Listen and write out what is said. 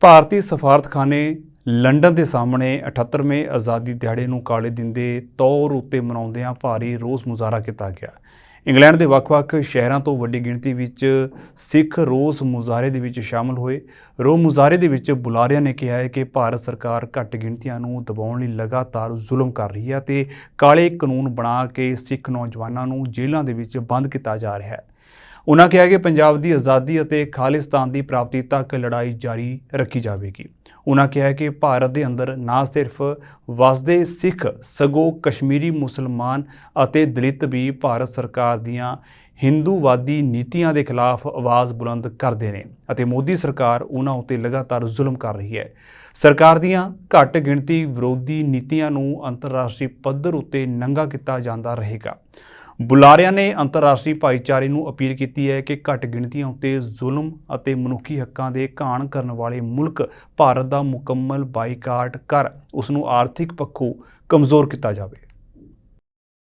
ਭਾਰਤੀ ਸਫਾਰਤਖਾਨੇ London ਦੇ ਸਾਹਮਣੇ 78ਵੇਂ ਆਜ਼ਾਦੀ ਦਿਹਾੜੇ ਨੂੰ ਕਾਲੇ ਦਿਨ ਦੇ ਤੌਰ ਉੱਤੇ ਮਨਾਉਂਦਿਆਂ ਭਾਰੀ ਰੋਸ ਮੁਜ਼ਾਹਰਾ ਕੀਤਾ ਗਿਆ। ਇੰਗਲੈਂਡ ਦੇ ਵੱਖ-ਵੱਖ ਸ਼ਹਿਰਾਂ ਤੋਂ ਵੱਡੀ ਗਿਣਤੀ ਵਿੱਚ ਸਿੱਖ ਰੋਸ ਮੁਜ਼ਾਹਰੇ ਦੇ ਵਿੱਚ ਸ਼ਾਮਲ ਹੋਏ। ਰੋ ਮੁਜ਼ਾਹਰੇ ਦੇ ਵਿੱਚ ਬੁਲਾਰਿਆਂ ਨੇ ਕਿਹਾ ਹੈ ਕਿ ਭਾਰਤ ਸਰਕਾਰ ਘੱਟ ਗਿਣਤੀਆਂ ਨੂੰ ਦਬਾਉਣ ਲਈ ਲਗਾਤਾਰ ਜ਼ੁਲਮ ਕਰ ਰਹੀ ਹੈ ਤੇ ਕਾਲੇ ਕਾਨੂੰਨ ਬਣਾ ਕੇ ਸਿੱਖ ਨੌਜਵਾਨਾਂ ਨੂੰ ਜੇਲ੍ਹਾਂ ਦੇ ਵਿੱਚ ਬੰਦ ਕੀਤਾ ਜਾ ਰਿਹਾ ਹੈ। ਉਹਨਾਂ ਕਿਹਾ ਕਿ ਪੰਜਾਬ ਦੀ ਆਜ਼ਾਦੀ ਅਤੇ ਖਾਲਿਸਤਾਨ ਦੀ ਪ੍ਰਾਪਤੀ ਤੱਕ ਲੜਾਈ ਜਾਰੀ ਰੱਖੀ ਜਾਵੇਗੀ। ਉਹਨਾਂ ਕਿਹਾ ਕਿ ਭਾਰਤ ਦੇ ਅੰਦਰ ਨਾ ਸਿਰਫ ਵਸਦੇ ਸਿੱਖ, ਸਗੋਂ ਕਸ਼ਮੀਰੀ ਮੁਸਲਮਾਨ ਅਤੇ ਦਲਿਤ ਵੀ ਭਾਰਤ ਸਰਕਾਰ ਦੀਆਂ ਹਿੰਦੂਵਾਦੀ ਨੀਤੀਆਂ ਦੇ ਖਿਲਾਫ ਆਵਾਜ਼ ਬੁਲੰਦ ਕਰਦੇ ਨੇ ਅਤੇ ਮੋਦੀ ਸਰਕਾਰ ਉਹਨਾਂ ਉੱਤੇ ਲਗਾਤਾਰ ਜ਼ੁਲਮ ਕਰ ਰਹੀ ਹੈ। ਸਰਕਾਰ ਦੀਆਂ ਘੱਟ ਗਿਣਤੀ ਵਿਰੋਧੀ ਨੀਤੀਆਂ ਨੂੰ ਅੰਤਰਰਾਸ਼ਟਰੀ ਪੱਧਰ ਉੱਤੇ ਨੰਗਾ ਕੀਤਾ ਜਾਂਦਾ ਰਹੇਗਾ। ਬੁਲਾਰਿਆਂ ਨੇ ਅੰਤਰਰਾਸ਼ਟਰੀ ਭਾਈਚਾਰੇ ਨੂੰ ਅਪੀਲ ਕੀਤੀ ਹੈ ਕਿ ਘੱਟ ਗਿਣਤੀਆਂ ਉੱਤੇ ਜ਼ੁਲਮ ਅਤੇ ਮਨੁੱਖੀ ਹੱਕਾਂ ਦੇ ਘਾਣ ਕਰਨ ਵਾਲੇ ਮੁਲਕ ਭਾਰਤ ਦਾ ਮੁਕੰਮਲ ਬਾਈਕਾਟ ਕਰ ਉਸ ਨੂੰ ਆਰਥਿਕ ਪੱਖੋਂ ਕਮਜ਼ੋਰ ਕੀਤਾ ਜਾਵੇ।